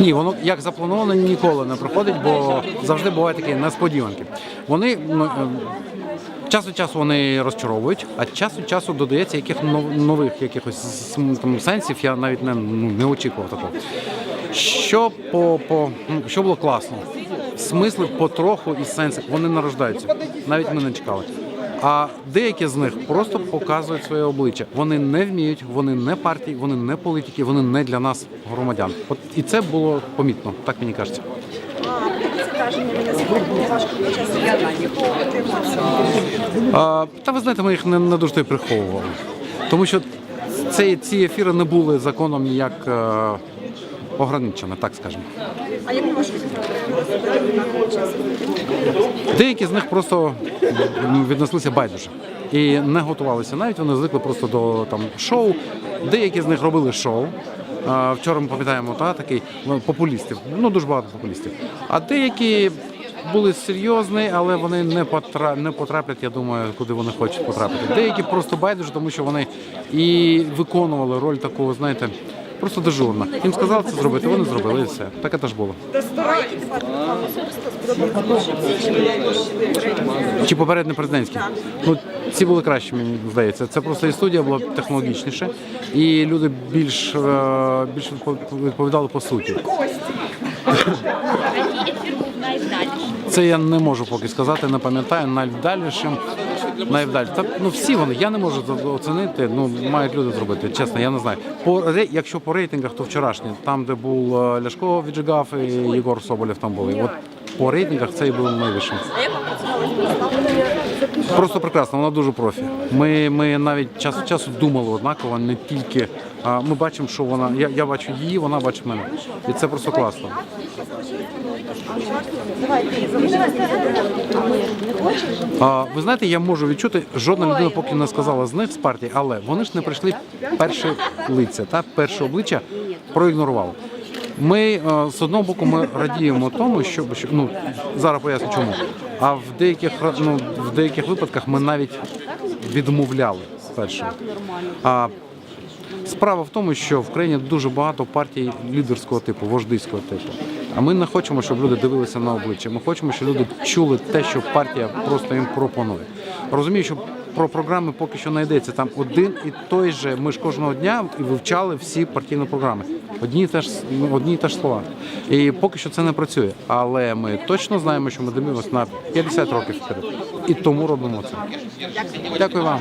Ні, воно як заплановано ніколи не проходить, бо завжди бувають такі несподіванки. Вони ну, е, час від часу вони розчаровують, а час від часу додається яких нових якихось там сенсів. Я навіть не, ну, не очікував такого. Що по, по ну, що було класно? Смисли потроху і сенси вони нарождаються. Навіть ми не чекали. А деякі з них просто показують своє обличчя. Вони не вміють, вони не партії, вони не політики, вони не для нас громадян. От і це було помітно, так мені кажеться. Це А, та ви знаєте, ми їх не, не дуже приховували. Тому що ці, ці ефіри не були законом ніяк е, ограничені, так скажемо. А як ви? Деякі з них просто м, віднеслися байдуже і не готувалися. Навіть вони звикли просто до там шоу. Деякі з них робили шоу. Вчора ми пам'ятаємо та такий ну, популістів. Ну дуже багато популістів. А деякі були серйозні, але вони не потра... не потраплять. Я думаю, куди вони хочуть потрапити. Деякі просто байдуже, тому що вони і виконували роль такого, знаєте. Просто дежурно. Їм сказали це зробити, вони зробили і все. Таке теж було. Чи попередньо президентські? Ну ці були кращі, мені здається. Це просто і студія була технологічніше, і люди більш, е, більш відповідали по суті. Це я не можу поки сказати, не пам'ятаю найвдалішим. Найвдаль. Та ну всі вони, я не можу оцінити. Ну мають люди зробити. Чесно, я не знаю. По якщо по рейтингах, то вчорашні, там де був е, Ляшко віджигав і Єгор Соболєв там були. От по рейтингах найвищим. Як вам працювалося представлення? Просто прекрасно, вона дуже профі. Ми, ми навіть час від часу думали однаково, не тільки. А ми бачимо, що вона. Я, я бачу її, вона бачить мене. І це просто класно. А, ви знаєте, я можу відчути, жодна людина поки не сказала з них з партії, але вони ж не прийшли перші лиця, та перше обличчя проігнорували. Ми е, з одного боку ми радіємо тому, що, ну зараз поясню чому. А в деяких ну, в деяких випадках ми навіть відмовляли перше. А Справа в тому, що в країні дуже багато партій лідерського типу, вождиського типу. А ми не хочемо, щоб люди дивилися на обличчя. Ми хочемо, щоб люди чули те, що партія просто їм пропонує. Розумію, що про програми поки що не йдеться. Там один і той же. Ми ж кожного дня і вивчали всі партійні програми. Одні теж ну, одні теж слова. І поки що це не працює. Але ми точно знаємо, що ми дивимося на 50 років вперед. І тому робимо це. Дякую вам.